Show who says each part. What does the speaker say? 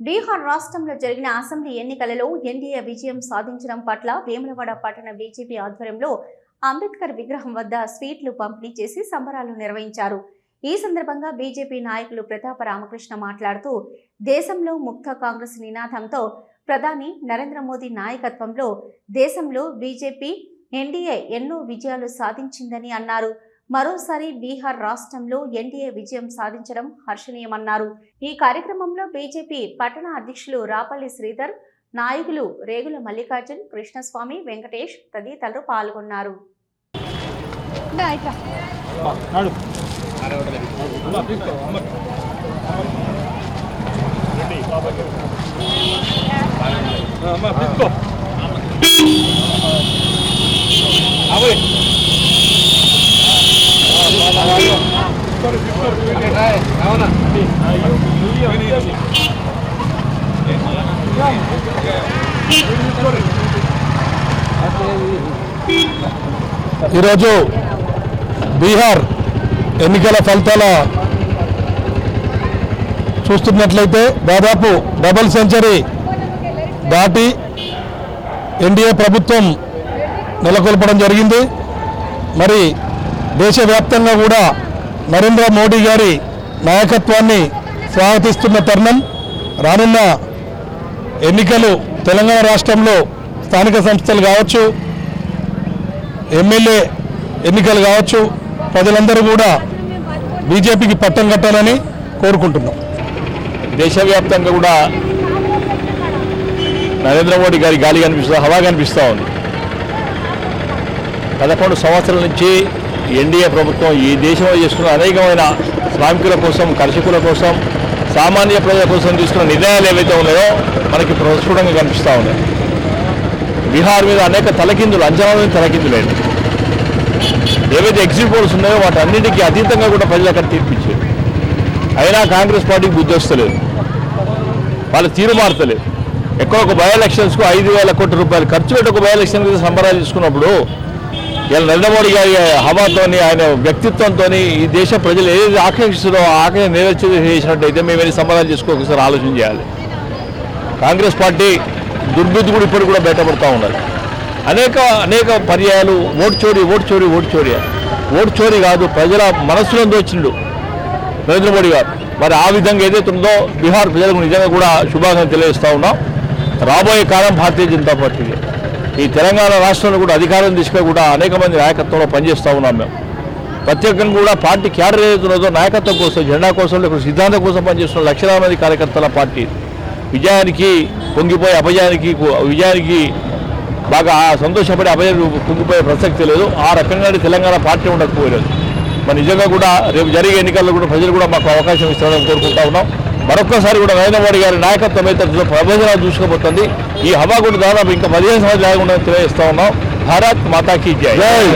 Speaker 1: బీహార్ రాష్ట్రంలో జరిగిన అసెంబ్లీ ఎన్నికలలో ఎన్డీఏ విజయం సాధించడం పట్ల వేములవాడ పట్టణ బీజేపీ ఆధ్వర్యంలో అంబేద్కర్ విగ్రహం వద్ద స్వీట్లు పంపిణీ చేసి సంబరాలు నిర్వహించారు. ఈ సందర్భంగా బీజేపీ నాయకులు ప్రతాప రామకృష్ణ మాట్లాడుతూ దేశంలో ముక్త కాంగ్రెస్ నినాదంతో ప్రధాని నరేంద్ర మోదీ నాయకత్వంలో దేశంలో బీజేపీ ఎన్డీఏ ఎన్నో విజయాలు సాధించిందని అన్నారు. మరోసారి బీహార్ రాష్ట్రంలో ఎన్డీఏ విజయం సాధించడం హర్షణీయమన్నారు. ఈ కార్యక్రమంలో బీజేపీ పట్టణ అధ్యక్షులు రాపల్లి శ్రీధర్ నాయకులు రేగుల మల్లికార్జున్ కృష్ణస్వామి వెంకటేష్ తదితరులు పాల్గొన్నారు.
Speaker 2: నాడు
Speaker 3: ఈరోజు బీహార్ ఎన్నికల ఫలితాల చూస్తున్నట్లయితే దాదాపు డబల్ సెంచరీ దాటి ఎన్డీఏ ప్రభుత్వం నెలకొల్పడం జరిగింది. మరి దేశవ్యాప్తంగా కూడా నరేంద్ర మోడీ గారి నాయకత్వాన్ని స్వాగతిస్తున్న తరుణం రానున్న ఎన్నికలు తెలంగాణ రాష్ట్రంలో స్థానిక సంస్థలు కావచ్చు ఎమ్మెల్యే ఎన్నికలు కావచ్చు ప్రజలందరూ కూడా బీజేపీకి పట్టం కట్టాలని కోరుకుంటున్నాం.
Speaker 2: దేశవ్యాప్తంగా కూడా నరేంద్ర మోడీ గారి గాలి కనిపిస్తుంది హవా కనిపిస్తూ ఉంది. పదకొండు సంవత్సరాల నుంచి ఎన్డీఏ ప్రభుత్వం ఈ దేశంలో చేస్తున్న అనేకమైన శ్రామికుల కోసం కర్షకుల కోసం సామాన్య ప్రజల కోసం తీసుకున్న నిర్ణయాలు ఏవైతే ఉన్నాయో మనకి ప్రస్ఫుటంగా కనిపిస్తూ ఉన్నాయి. బీహార్ మీద అనేక తలకిందులు అంచనాల మీద తలకిందులేండి ఏవైతే ఎగ్జిట్ పోల్స్ ఉన్నాయో వాటి అన్నింటికీ అతీతంగా కూడా ప్రజలు అక్కడ తీర్పిచ్చారు. అయినా కాంగ్రెస్ పార్టీకి బుద్ధి వస్తలేదు. వాళ్ళ తీరు మారతలేదు. ఎక్కువ ఒక బై ఎలక్షన్స్కు ఐదు వేల కోట్ల రూపాయలు ఖర్చు పెట్టి ఒక బై ఎలక్షన్ మీద సంబరాలు తీసుకున్నప్పుడు ఇలా నరేంద్ర మోడీ గారి హవాతోని ఆయన వ్యక్తిత్వంతో ఈ దేశ ప్రజలు ఏది ఆకాంక్షిస్తుందో ఆ ఆకాంక్ష చేసినట్టయితే మేము వెళ్ళి చేసుకోకసారి ఆలోచన చేయాలి. కాంగ్రెస్ పార్టీ దుర్బుద్ధి కూడా ఇప్పుడు కూడా బయటపడుతూ ఉన్నది అనేక అనేక పర్యాయాలు ఓటు చోరీ ఓటు చోరీ ఓటు చోరీ. ఓటు చోరీ కాదు ప్రజల మనస్సులో వచ్చిండు నరేంద్ర మోడీ గారు. మరి ఆ విధంగా ఏదైతే ఉందో బీహార్ ప్రజలకు నిజంగా కూడా శుభాకాంక్షలు తెలియజేస్తూ ఉన్నాం. రాబోయే కాలం భారతీయ జనతా పార్టీకి. ఈ తెలంగాణ రాష్ట్రంలో కూడా అధికారం దిశగా కూడా అనేక మంది నాయకత్వంలో పనిచేస్తూ ఉన్నాం మేము. ప్రత్యేకంగా కూడా పార్టీ క్యాడర్ ఏదైతున్నదో నాయకత్వం కోసం జెండా కోసం లేకపోతే సిద్ధాంతం కోసం పనిచేస్తున్న లక్షలాది మంది కార్యకర్తల పార్టీ. విజయానికి పొంగిపోయే అపజయానికి విజయానికి బాగా సంతోషపడి అభయం పొంగిపోయే ప్రసక్తి లేదు. ఆ రకంగా తెలంగాణ పార్టీ ఉండకపోలేదు మరి నిజంగా కూడా రేపు జరిగే ఎన్నికల్లో కూడా ప్రజలు కూడా మాకు అవకాశం ఇస్తారని కోరుకుంటా ఉన్నాం. మరొక్కసారి కూడా నరేంద్ర మోడీ గారి నాయకత్వం అయితే ప్రబోధనాలు చూసుకోబోతుంది. ఈ హవా కూడా దాదాపు ఇంకా పదిహేను సంవత్సరాలు లేకుండా తెలియజేస్తా ఉన్నాం. భారత్ మాతాకి జై.